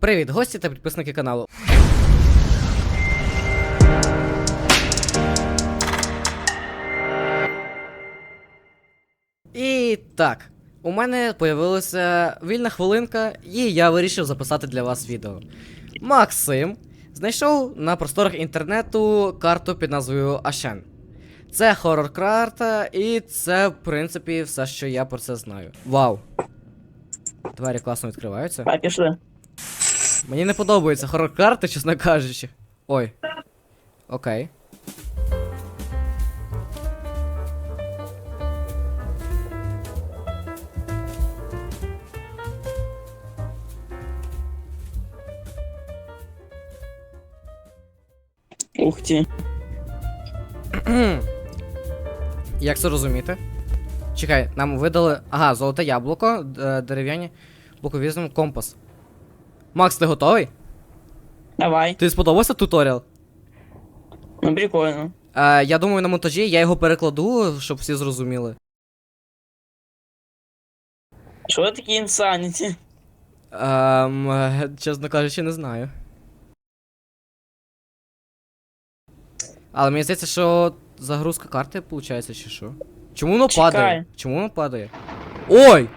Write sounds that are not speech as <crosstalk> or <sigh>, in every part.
Привіт, гості та підписники каналу. І так, у мене появилася вільна хвилинка, і я вирішив записати для вас відео. Максим знайшов на просторах інтернету карту під назвою Ашен. Це хорор карта, і це, в принципі, все, що я про це знаю. Вау! Двері класно відкриваються. А, пішли. Мені не подобаються хорор карти, чесно кажучи. Ой. Окей. Ух ти. <clears throat> Як це розуміти? Чекай, нам видали. Ага, золоте яблуко, дерев'яні. Боковізм, компас. Макс, ти готовий? Давай. Тобі сподобався туторіал? Ну прикольно. Е, я думаю, на монтажі я його перекладу, щоб всі зрозуміли. Що ви такі інсаніті? Ем, е, чесно кажучи, не знаю. Але мені здається, що загрузка карти виходить, чи що? Чому воно Чекай. падає? Чому воно падає? Ой!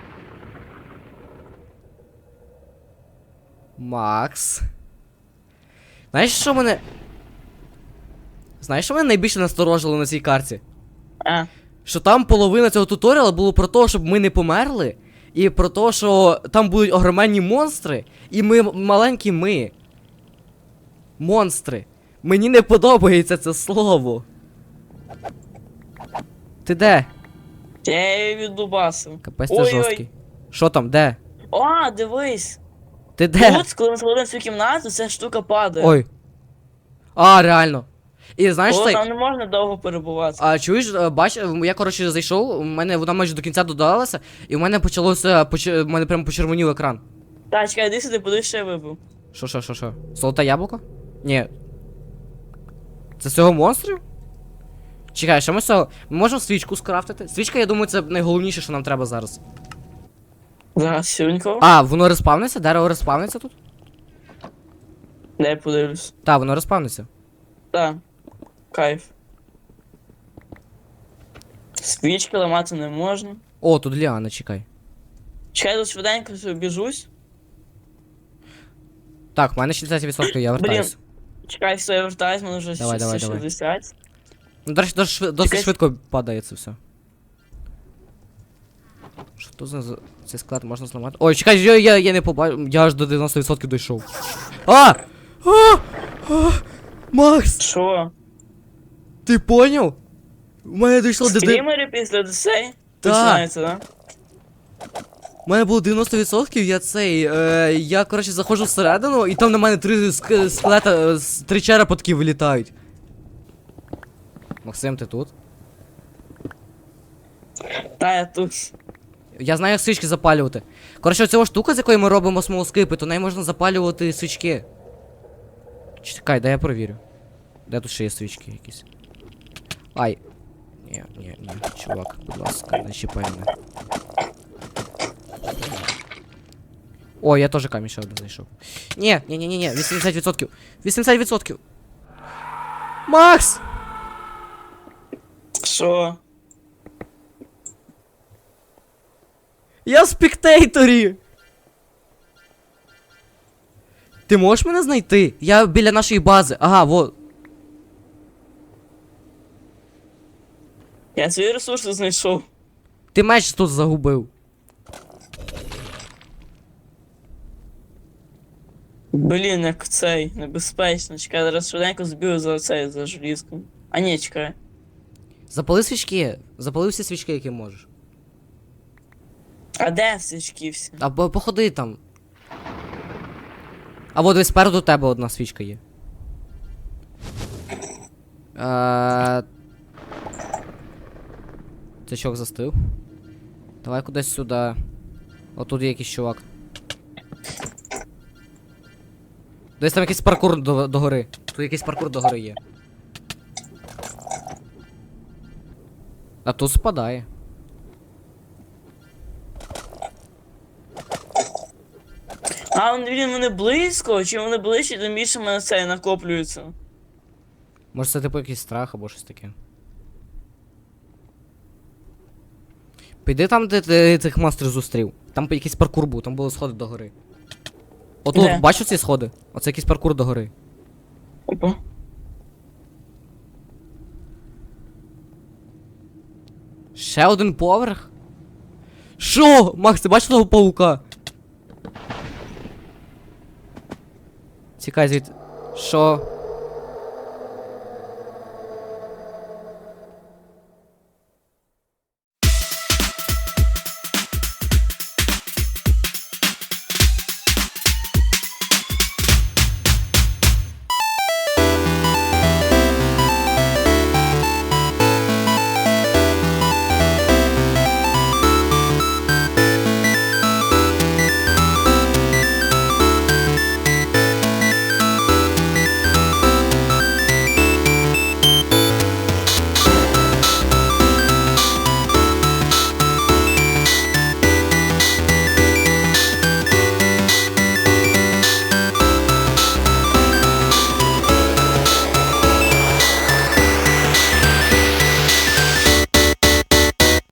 Макс. Знаєш, що мене. Знаєш, що мене найбільше насторожило на цій карті? А, Що там половина цього туторіалу було про те, щоб ми не померли, і про те, що там будуть огроменні монстри, і ми маленькі ми. Монстри. Мені не подобається це слово. Ти де? я її віддубасив. Капець ти Ой-ой. жорсткий. Що там, де? О, дивись. Ти де? Тут, коли ми заходимо в цю кімнату, ця штука падає. Ой. А, реально. І знаєш Бо цей. там не можна довго перебувати. А чуєш, е, бач, е, я коротше зайшов, у мене вона майже до кінця додалася, і у мене почалося. поч- У мене прям почервонів екран. Так, чекай, іди сюди, подивись, що я вибив. Що, що, що, що? Золоте яблуко? Ні. Це з цього монстрів? Чекай, що ми з цього. Ми можемо свічку скрафтити? Свічка, я думаю, це найголовніше, що нам треба зараз. Зараз сюнько. А, воно респавниться? Дерево респавниться тут? Дай подивлюсь. Так, воно респавниться. Так. Кайф. Свічки ламати не можна. О, тут Ліана, чекай. Чекай, тут швиденько біжусь. Так, в мене 60%, я вертаюсь. Чекай, все, я вертаюсь, мене вже Давай, давай, давай. 60. Ну, до речі, досить, досить Чекай. швидко падає це все. Що то за цей склад можна зламати? Ой, чекай, я, я, я не побачив. Я аж до 90% дійшов. А! А! А! Макс! Що? Ти поняв? У мене дійшло до. Стрімери після десей? Так. Починається, да? У мене було 90%, я цей. Е, я, коротше, заходжу всередину, і там на мене три ск- скелета, е, три черепа такі вилітають. Максим, ти тут? Та, я тут. Я знаю, як свічки запалювати. Коротше, оцього штука, з якої ми робимо смолоскипи, то неї можна запалювати свічки. Чекай, дай я провірю. Де тут ще є свічки якісь? Ай. Ні, ні, ні, чувак, будь ласка, не чіпай мене. О, я теж камінь ще один знайшов. Ні, ні, ні, ні, ні, 80%. 80%. Макс! Що? Я в спектейторі! Ти можеш мене знайти? Я біля нашої бази. Ага, вот. Я свої ресурси знайшов. Ти меч тут загубив. Блін, як цей, небезпечно. Чекай, зараз швиденько збив за цей, за желізком. А ні, чекай. Запали свічки. Запали всі свічки, які можеш. А де свічки всі? Або походи там. А от десь спереду тебе одна свічка є. Е... Це чувак застив. Давай кудись сюди. Отут є якийсь чувак. Десь там якийсь паркур до, до гори. Тут якийсь паркур до гори є. А тут спадає. А він вони близько, чи вони ближче, тим більше мене це накоплюється. Може це типу якийсь страх або щось таке. Піди там, де ти цих монстрів зустрів. Там якийсь паркур був, там були сходи до гори. Отут, Де? бачу ці сходи? Оце якийсь паркур до гори. Опа. Ще один поверх? Що? Макс, ти бачив того паука? Тікай звідти. Що?